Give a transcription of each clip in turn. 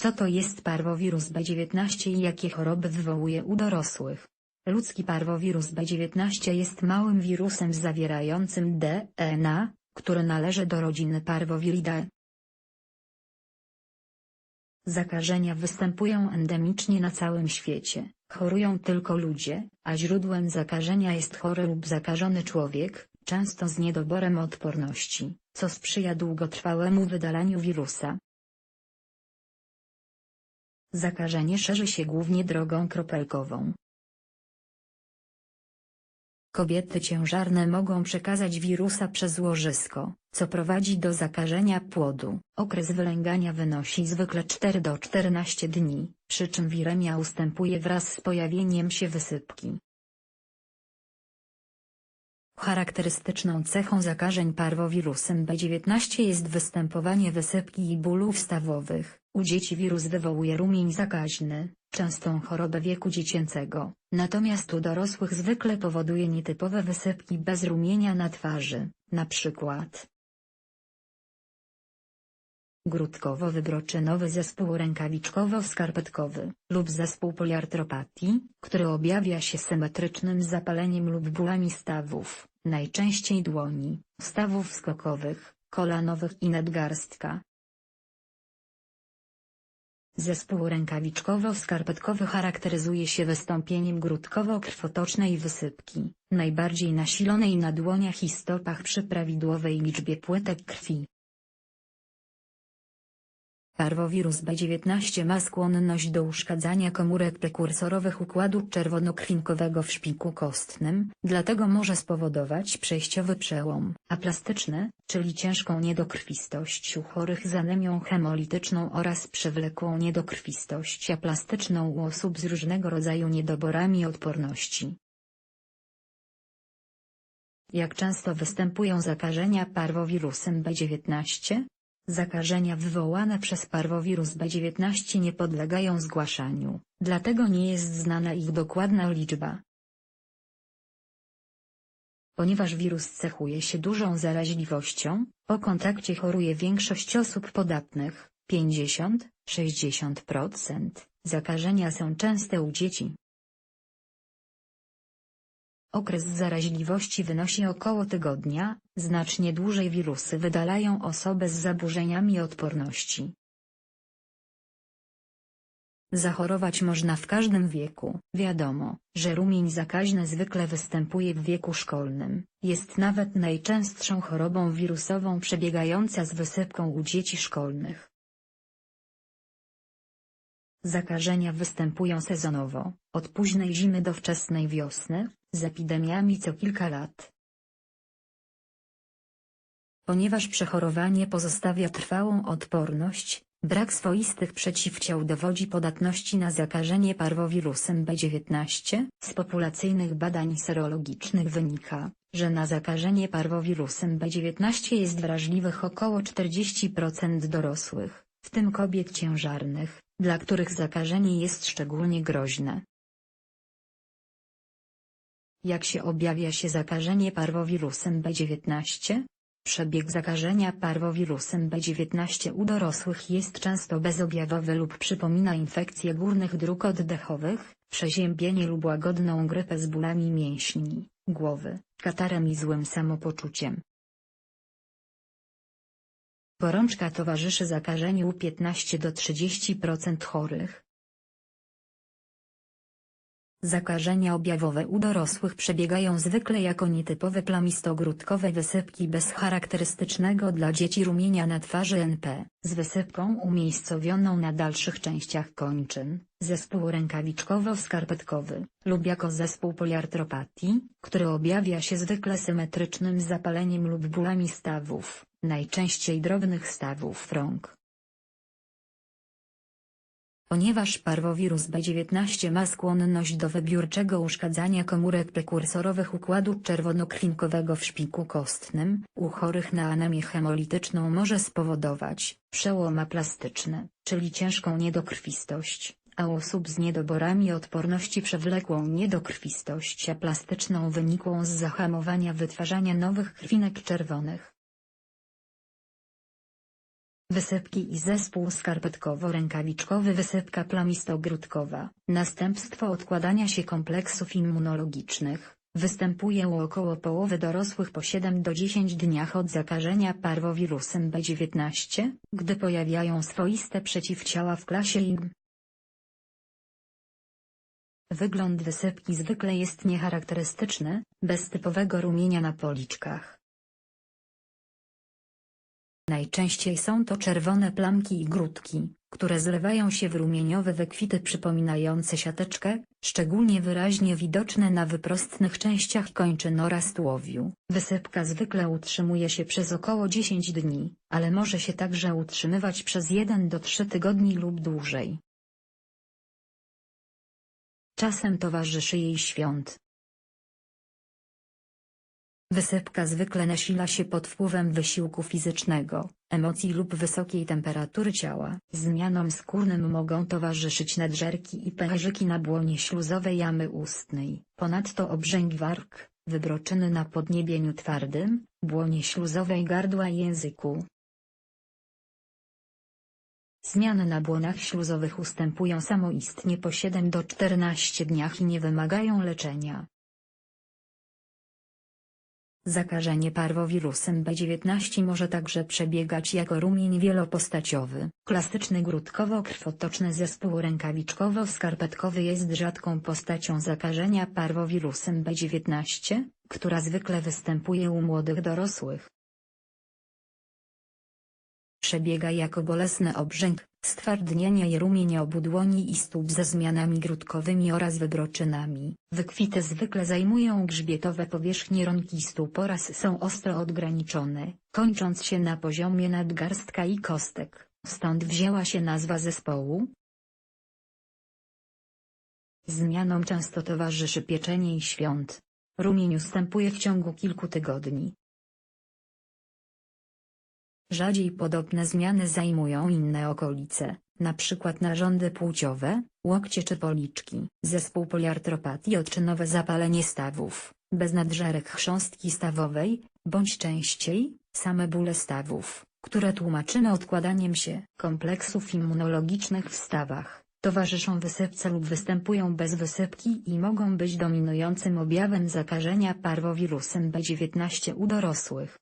Co to jest parwowirus B19 i jakie choroby wywołuje u dorosłych? Ludzki parwowirus B19 jest małym wirusem zawierającym DNA, który należy do rodziny Parvoviridae. Zakażenia występują endemicznie na całym świecie, chorują tylko ludzie, a źródłem zakażenia jest chory lub zakażony człowiek, często z niedoborem odporności, co sprzyja długotrwałemu wydalaniu wirusa. Zakażenie szerzy się głównie drogą kropelkową. Kobiety ciężarne mogą przekazać wirusa przez łożysko, co prowadzi do zakażenia płodu. Okres wylęgania wynosi zwykle 4 do 14 dni, przy czym wiremia ustępuje wraz z pojawieniem się wysypki. Charakterystyczną cechą zakażeń parwowirusem B19 jest występowanie wysypki i bólów stawowych. U dzieci wirus wywołuje rumień zakaźny, częstą chorobę wieku dziecięcego, natomiast u dorosłych zwykle powoduje nietypowe wysypki bez rumienia na twarzy, np. Grudkowo-wybroczynowy zespół rękawiczkowo-skarpetkowy, lub zespół poliartropatii, który objawia się symetrycznym zapaleniem lub bólami stawów, najczęściej dłoni, stawów skokowych, kolanowych i nadgarstka. Zespół rękawiczkowo-skarpetkowy charakteryzuje się wystąpieniem grudkowo-krwotocznej wysypki, najbardziej nasilonej na dłoniach i stopach przy prawidłowej liczbie płytek krwi. Parwowirus B19 ma skłonność do uszkadzania komórek prekursorowych układu czerwonokrwinkowego w szpiku kostnym, dlatego może spowodować przejściowy przełom aplastyczny, czyli ciężką niedokrwistość u chorych z anemią hemolityczną oraz przewlekłą niedokrwistość aplastyczną u osób z różnego rodzaju niedoborami odporności. Jak często występują zakażenia parwowirusem B19? Zakażenia wywołane przez parwowirus B19 nie podlegają zgłaszaniu, dlatego nie jest znana ich dokładna liczba. Ponieważ wirus cechuje się dużą zaraźliwością, po kontakcie choruje większość osób podatnych, 50-60%, zakażenia są częste u dzieci. Okres zaraźliwości wynosi około tygodnia, znacznie dłużej wirusy wydalają osobę z zaburzeniami odporności. Zachorować można w każdym wieku. Wiadomo, że rumień zakaźny zwykle występuje w wieku szkolnym, jest nawet najczęstszą chorobą wirusową przebiegająca z wysypką u dzieci szkolnych. Zakażenia występują sezonowo, od późnej zimy do wczesnej wiosny, z epidemiami co kilka lat. Ponieważ przechorowanie pozostawia trwałą odporność, brak swoistych przeciwciał dowodzi podatności na zakażenie parwowirusem B19. Z populacyjnych badań serologicznych wynika, że na zakażenie parwowirusem B19 jest wrażliwych około 40% dorosłych, w tym kobiet ciężarnych, dla których zakażenie jest szczególnie groźne. Jak się objawia się zakażenie parwowirusem B19? Przebieg zakażenia parwowirusem B19 u dorosłych jest często bezobjawowy lub przypomina infekcję górnych dróg oddechowych, przeziębienie lub łagodną grypę z bólami mięśni, głowy, katarem i złym samopoczuciem. Gorączka towarzyszy zakażeniu u 15 do 30% chorych, Zakażenia objawowe u dorosłych przebiegają zwykle jako nietypowe plamistogródkowe wysypki bez charakterystycznego dla dzieci rumienia na twarzy NP, z wysypką umiejscowioną na dalszych częściach kończyn, zespół rękawiczkowo-skarpetkowy, lub jako zespół poliartropatii, który objawia się zwykle symetrycznym zapaleniem lub bólami stawów, najczęściej drobnych stawów rąk. Ponieważ parwowirus B19 ma skłonność do wybiórczego uszkadzania komórek prekursorowych układu czerwonokrwinkowego w szpiku kostnym, u chorych na anemię hemolityczną może spowodować przełom aplastyczny, czyli ciężką niedokrwistość, a u osób z niedoborami odporności przewlekłą niedokrwistość aplastyczną wynikłą z zahamowania wytwarzania nowych krwinek czerwonych. Wysypki i zespół skarpetkowo-rękawiczkowy wysypka plamisto-grudkowa. Następstwo odkładania się kompleksów immunologicznych. Występuje u około połowy dorosłych po 7 do 10 dniach od zakażenia parwowirusem B19, gdy pojawiają swoiste przeciwciała w klasie IgM. Wygląd wysypki zwykle jest niecharakterystyczny, bez typowego rumienia na policzkach. Najczęściej są to czerwone plamki i grudki, które zlewają się w rumieniowe wykwity przypominające siateczkę, szczególnie wyraźnie widoczne na wyprostnych częściach kończyn oraz tułowiu. Wysypka zwykle utrzymuje się przez około 10 dni, ale może się także utrzymywać przez 1 do 3 tygodni lub dłużej. Czasem towarzyszy jej świąt. Wysypka zwykle nasila się pod wpływem wysiłku fizycznego, emocji lub wysokiej temperatury ciała. Zmianom skórnym mogą towarzyszyć nadżerki i pęcherzyki na błonie śluzowej jamy ustnej. Ponadto obrzęk warg, wybroczyny na podniebieniu twardym, błonie śluzowej gardła i języku. Zmiany na błonach śluzowych ustępują samoistnie po 7 do 14 dniach i nie wymagają leczenia. Zakażenie parwowirusem B19 może także przebiegać jako rumień wielopostaciowy. Klasyczny grudkowo-krwotoczny zespół rękawiczkowo-skarpetkowy jest rzadką postacią zakażenia parwowirusem B19, która zwykle występuje u młodych dorosłych. Przebiega jako bolesny obrzęk, stwardnienie i rumienie obu dłoni i stóp ze zmianami grudkowymi oraz wybroczynami. Wykwity zwykle zajmują grzbietowe powierzchnie rąk i stóp oraz są ostro odgraniczone, kończąc się na poziomie nadgarstka i kostek. Stąd wzięła się nazwa zespołu. Zmianom często towarzyszy pieczenie i świąt. Rumień ustępuje w ciągu kilku tygodni. Rzadziej podobne zmiany zajmują inne okolice, np. narządy płciowe, łokcie czy policzki. Zespół poliartropatii odczynowe zapalenie stawów, bez nadżerek chrząstki stawowej, bądź częściej, same bóle stawów, które tłumaczymy odkładaniem się kompleksów immunologicznych w stawach. Towarzyszą wysypce lub występują bez wysypki i mogą być dominującym objawem zakażenia parwowirusem B19 u dorosłych.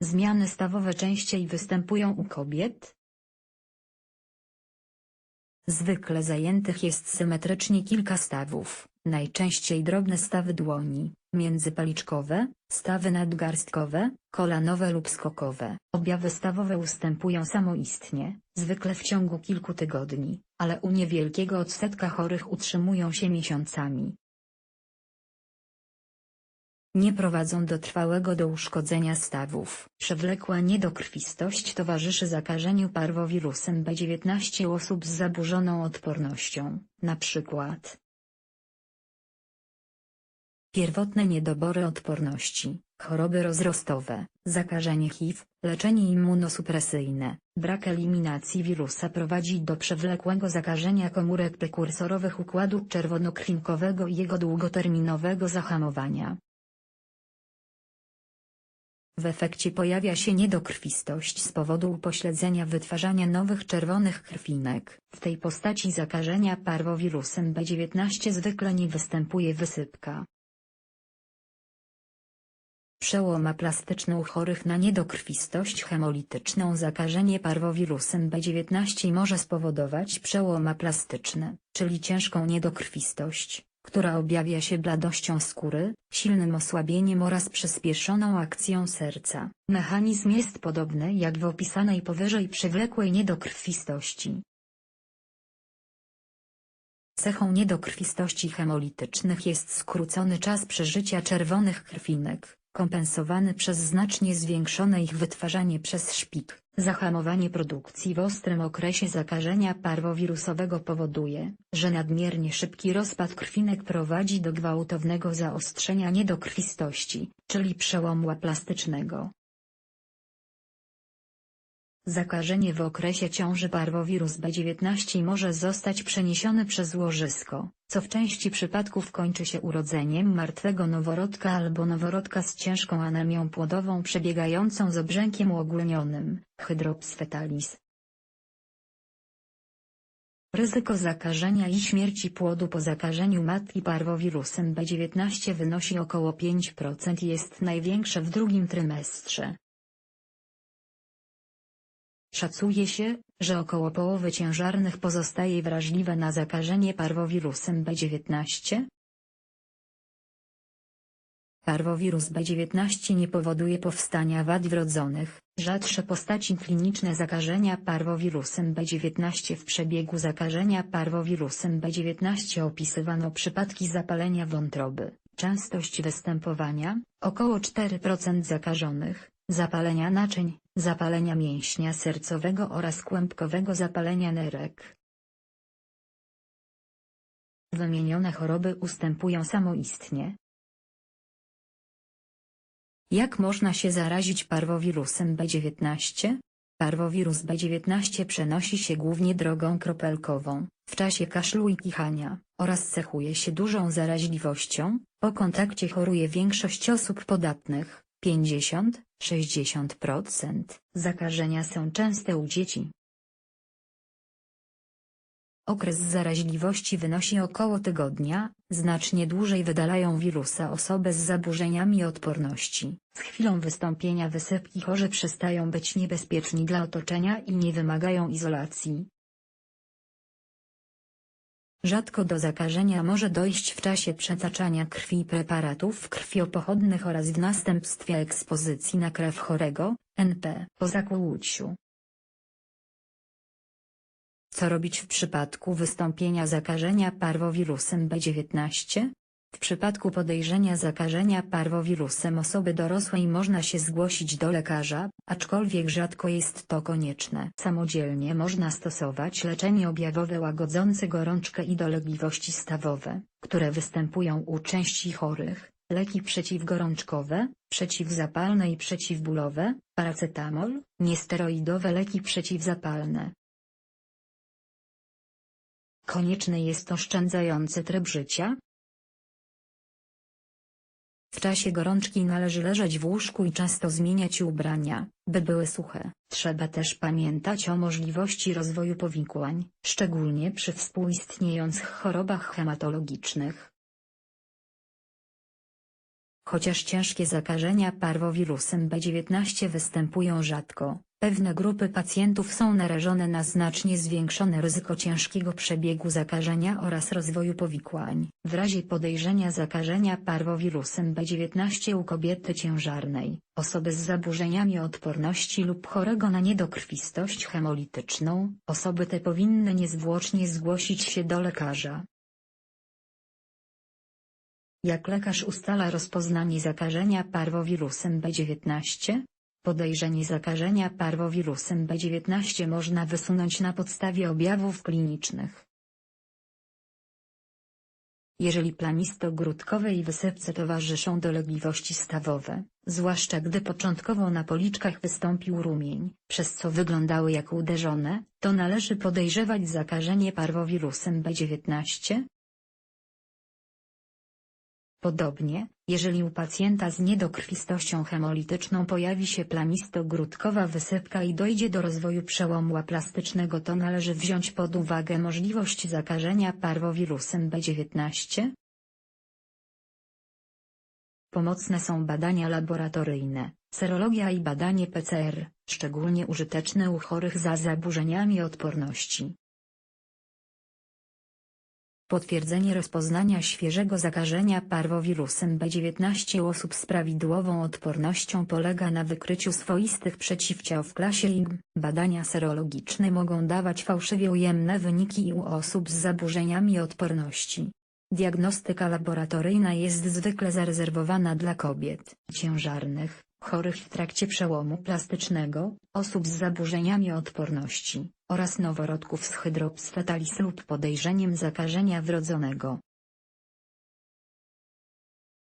Zmiany stawowe częściej występują u kobiet. Zwykle zajętych jest symetrycznie kilka stawów, najczęściej drobne stawy dłoni, międzypaliczkowe, stawy nadgarstkowe, kolanowe lub skokowe. Objawy stawowe ustępują samoistnie, zwykle w ciągu kilku tygodni, ale u niewielkiego odsetka chorych utrzymują się miesiącami nie prowadzą do trwałego do uszkodzenia stawów. Przewlekła niedokrwistość towarzyszy zakażeniu parwowirusem B19 osób z zaburzoną odpornością, np. Pierwotne niedobory odporności, choroby rozrostowe, zakażenie HIV, leczenie immunosupresyjne, brak eliminacji wirusa prowadzi do przewlekłego zakażenia komórek prekursorowych układu czerwonokrwinkowego i jego długoterminowego zahamowania. W efekcie pojawia się niedokrwistość z powodu upośledzenia wytwarzania nowych czerwonych krwinek. W tej postaci zakażenia parwowirusem B19 zwykle nie występuje wysypka. Przełom aplastyczny u chorych na niedokrwistość hemolityczną zakażenie parwowirusem B19 może spowodować przełom aplastyczny, czyli ciężką niedokrwistość, która objawia się bladością skóry, silnym osłabieniem oraz przyspieszoną akcją serca. Mechanizm jest podobny jak w opisanej powyżej przewlekłej niedokrwistości. Cechą niedokrwistości hemolitycznych jest skrócony czas przeżycia czerwonych krwinek, kompensowany przez znacznie zwiększone ich wytwarzanie przez szpik. Zahamowanie produkcji w ostrym okresie zakażenia parwowirusowego powoduje, że nadmiernie szybki rozpad krwinek prowadzi do gwałtownego zaostrzenia niedokrwistości, czyli przełomu aplastycznego. Zakażenie w okresie ciąży parwowirus B19 może zostać przeniesione przez łożysko, co w części przypadków kończy się urodzeniem martwego noworodka albo noworodka z ciężką anemią płodową przebiegającą z obrzękiem uogólnionym, hydrops fetalis. Ryzyko zakażenia i śmierci płodu po zakażeniu matki parwowirusem B19 wynosi około 5% i jest największe w drugim trymestrze. Szacuje się, że około połowy ciężarnych pozostaje wrażliwe na zakażenie parwowirusem B19. Parwowirus B19 nie powoduje powstania wad wrodzonych. Rzadsze postaci kliniczne zakażenia parwowirusem B19 w przebiegu zakażenia parwowirusem B19 opisywano przypadki zapalenia wątroby, częstość występowania, około 4% zakażonych, zapalenia naczyń, zapalenia mięśnia sercowego oraz kłębkowego zapalenia nerek. Wymienione choroby ustępują samoistnie. Jak można się zarazić parwowirusem B19? Parwowirus B19 przenosi się głównie drogą kropelkową, w czasie kaszlu i kichania, oraz cechuje się dużą zaraźliwością, po kontakcie choruje większość osób podatnych. 50-60% zakażenia są częste u dzieci. Okres zaraźliwości wynosi około tygodnia, znacznie dłużej wydalają wirusa osoby z zaburzeniami odporności. Z chwilą wystąpienia wysypki chorzy przestają być niebezpieczni dla otoczenia i nie wymagają izolacji. Rzadko do zakażenia może dojść w czasie przetaczania krwi preparatów krwiopochodnych oraz w następstwie ekspozycji na krew chorego, NP, po zakłuciu. Co robić w przypadku wystąpienia zakażenia parwowirusem B19? W przypadku podejrzenia zakażenia parwowirusem osoby dorosłej można się zgłosić do lekarza, aczkolwiek rzadko jest to konieczne. Samodzielnie można stosować leczenie objawowe łagodzące gorączkę i dolegliwości stawowe, które występują u części chorych, leki przeciwgorączkowe, przeciwzapalne i przeciwbólowe, paracetamol, niesteroidowe leki przeciwzapalne. Konieczny jest oszczędzający tryb życia, w czasie gorączki należy leżeć w łóżku i często zmieniać ubrania, by były suche. Trzeba też pamiętać o możliwości rozwoju powikłań, szczególnie przy współistniejących chorobach hematologicznych. Chociaż ciężkie zakażenia parwowirusem B19 występują rzadko, Pewne grupy pacjentów są narażone na znacznie zwiększone ryzyko ciężkiego przebiegu zakażenia oraz rozwoju powikłań. W razie podejrzenia zakażenia parwowirusem B19 u kobiety ciężarnej, osoby z zaburzeniami odporności lub chorego na niedokrwistość hemolityczną, osoby te powinny niezwłocznie zgłosić się do lekarza. Jak lekarz ustala rozpoznanie zakażenia parwowirusem B19? Podejrzenie zakażenia parwowirusem B19 można wysunąć na podstawie objawów klinicznych. Jeżeli planistogródkowej wysypce towarzyszą dolegliwości stawowe, zwłaszcza gdy początkowo na policzkach wystąpił rumień, przez co wyglądały jak uderzone, to należy podejrzewać zakażenie parwowirusem B19, Podobnie, jeżeli u pacjenta z niedokrwistością hemolityczną pojawi się plamisto-grudkowa wysypka i dojdzie do rozwoju przełomu plastycznego to należy wziąć pod uwagę możliwość zakażenia parwowirusem B19. Pomocne są badania laboratoryjne, serologia i badanie PCR, szczególnie użyteczne u chorych za zaburzeniami odporności. Potwierdzenie rozpoznania świeżego zakażenia parwowirusem B19 u osób z prawidłową odpornością polega na wykryciu swoistych przeciwciał w klasie IgM. Badania serologiczne mogą dawać fałszywie ujemne wyniki u osób z zaburzeniami odporności. Diagnostyka laboratoryjna jest zwykle zarezerwowana dla kobiet ciężarnych, chorych w trakcie przełomu plastycznego, osób z zaburzeniami odporności, oraz noworodków z hydrops fetalis lub podejrzeniem zakażenia wrodzonego.